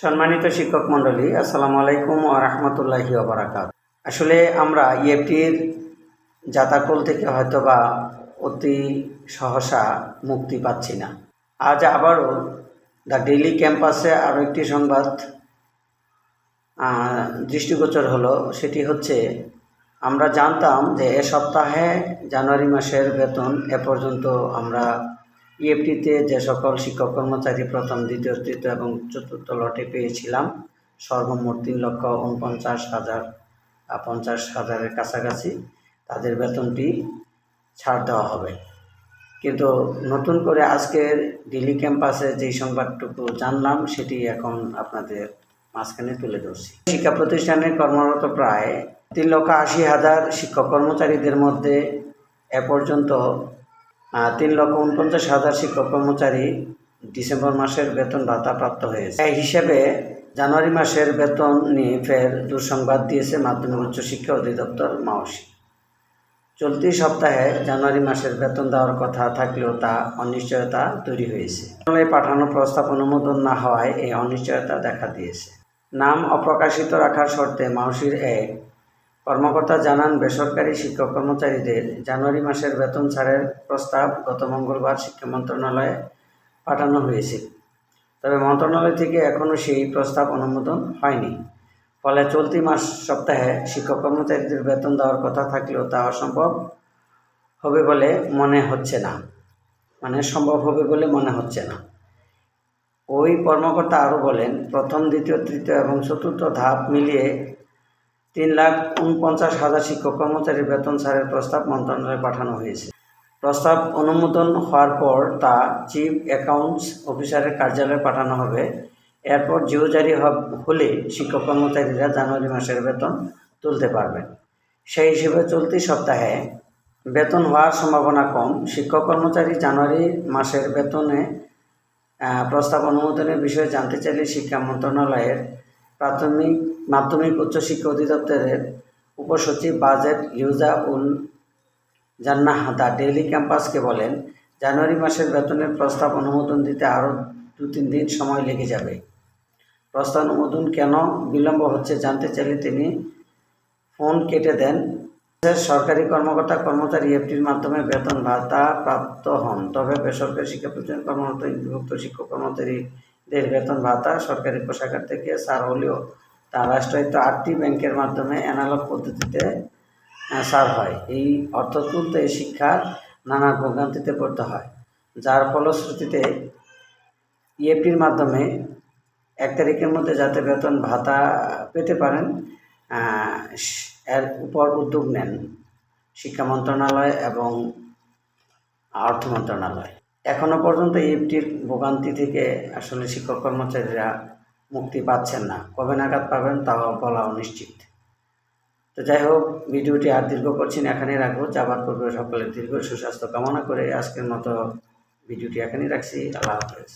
সম্মানিত শিক্ষক মণ্ডলী, আসসালামু আলাইকুম ও রহমতুল্লাহি ওবরাকাত আসলে আমরা ইএফটির জাতাকল থেকে হয়তোবা অতি সহসা মুক্তি পাচ্ছি না। আজ আবারও দ্য ডেইলি ক্যাম্পাসে আরও একটি সংবাদ দৃষ্টিগোচর হলো। সেটি হচ্ছে, আমরা জানতাম যে এ সপ্তাহে জানুয়ারি মাসের বেতন এ পর্যন্ত আমরা ইএফটিতে যে সকল শিক্ষক কর্মচারী প্রথম, দ্বিতীয়, তৃতীয় এবং চতুর্থ লটে পেয়েছিলাম, সর্বমোট তিন লক্ষ উনপঞ্চাশ হাজার পঞ্চাশ হাজারের কাছাকাছি তাদের বেতনটি ছাড় দেওয়া হবে। কিন্তু নতুন করে আজকের দিল্লি ক্যাম্পাসে যেই সংবাদটুকু জানলাম, সেটি এখন আপনাদের মাঝখানে তুলে ধরছি। শিক্ষা প্রতিষ্ঠানে কর্মরত প্রায় তিন লক্ষ আশি হাজার শিক্ষক কর্মচারীদের মধ্যে এ পর্যন্ত তিন লক্ষ উনপঞ্চাশ হাজার শিক্ষক কর্মচারী ডিসেম্বর মাসের বেতন ভাতা প্রাপ্ত হয়েছে। এই হিসেবে জানুয়ারি মাসের বেতন নিয়ে ফের দুঃসংবাদ দিয়েছে মাধ্যমিক উচ্চ শিক্ষা অধিদপ্তর মাওসি। চলতি সপ্তাহে জানুয়ারি মাসের বেতন দেওয়ার কথা থাকলেও তা অনিশ্চয়তা তৈরি হয়েছে। পাঠানো প্রস্তাব অনুমোদন না হওয়ায় এই অনিশ্চয়তা দেখা দিয়েছে। নাম অপ্রকাশিত রাখার শর্তে মাউসির এক কর্মকর্তা জানান, বেসরকারি শিক্ষক কর্মচারীদের জানুয়ারি মাসের বেতন ছাড়ের প্রস্তাব গত মঙ্গলবার শিক্ষা মন্ত্রণালয়ে পাঠানো হয়েছে। তবে মন্ত্রণালয় থেকে এখনও সেই প্রস্তাব অনুমোদন হয়নি। ফলে চলতি মাস সপ্তাহে শিক্ষক কর্মচারীদের বেতন দেওয়ার কথা থাকলেও তা অসম্ভব হবে বলে মনে হচ্ছে না। মানে সম্ভব হবে বলে মনে হচ্ছে না। ওই কর্মকর্তা আরও বলেন, প্রথম, দ্বিতীয়, তৃতীয় এবং চতুর্থ ধাপ মিলিয়ে তিন লাখ উনপঞ্চাশ হাজার শিক্ষক কর্মচারীর বেতন ছাড়ের প্রস্তাব মন্ত্রণালয়ে পাঠানো হয়েছে। প্রস্তাব অনুমোদন হওয়ার পর তা চিফ অ্যাকাউন্টস অফিসারের কার্যালয়ে পাঠানো হবে। এরপর জিও জারি হলে শিক্ষক কর্মচারীরা জানুয়ারি মাসের বেতন তুলতে পারবেন। সেই হিসেবে চলতি সপ্তাহে বেতন হওয়ার সম্ভাবনা কম। শিক্ষক কর্মচারী জানুয়ারি মাসের বেতনে প্রস্তাব অনুমোদনের বিষয়ে জানতে চাইলে শিক্ষা মন্ত্রণালয়ের প্রাথমিক মাধ্যমিক উচ্চশিক্ষা অধিদপ্তরের উপসচিব budget ইউজা ul Jannah the daily ক্যাম্পাসকে বলেন, জানুয়ারি মাসের বেতনের প্রস্তাব অনুমোদন দিতে আরও দু তিন দিন সময় লেগে যাবে। প্রস্তাব অনুমোদন কেন বিলম্ব হচ্ছে জানতে চাইলে তিনি ফোন কেটে দেন। সরকারি কর্মকর্তা কর্মচারী এফটির মাধ্যমে বেতন ভাতা প্রাপ্ত হন, তবে বেসরকারি শিক্ষা প্রতিষ্ঠান কর্মরত, বিভক্ত শিক্ষক কর্মচারীদের বেতন ভাতা সরকারি কোষাগার থেকে ছাড় হলেও তা রাষ্ট্রায়ত্ত আটটি ব্যাংকের মাধ্যমে অ্যানালগ পদ্ধতিতে ছাড় হয়। এই অর্থ তুলতে শিক্ষার নানা ভোগান্তিতে পড়তে হয়। যার ফলশ্রুতিতে ইএফটির মাধ্যমে এক তারিখের মধ্যে যাতে বেতন ভাতা পেতে পারেন এর উপর উদ্যোগ নেন শিক্ষা মন্ত্রণালয় এবং অর্থ মন্ত্রণালয়। এখনও পর্যন্ত ইএফটির ভোগান্তি থেকে আসলে শিক্ষক কর্মচারীরা মুক্তি পাচ্ছেন না। কবে নাগাদ পাবেন তাও বলা অনিশ্চিত তো যাই হোক, ভিডিওটি আর দীর্ঘ করছি না, এখানেই রাখব। যাবার পূর্বে সকলের দীর্ঘ সুস্বাস্থ্য কামনা করে আজকের মতো ভিডিওটি এখানেই রাখছি। আল্লাহ হাফেজ।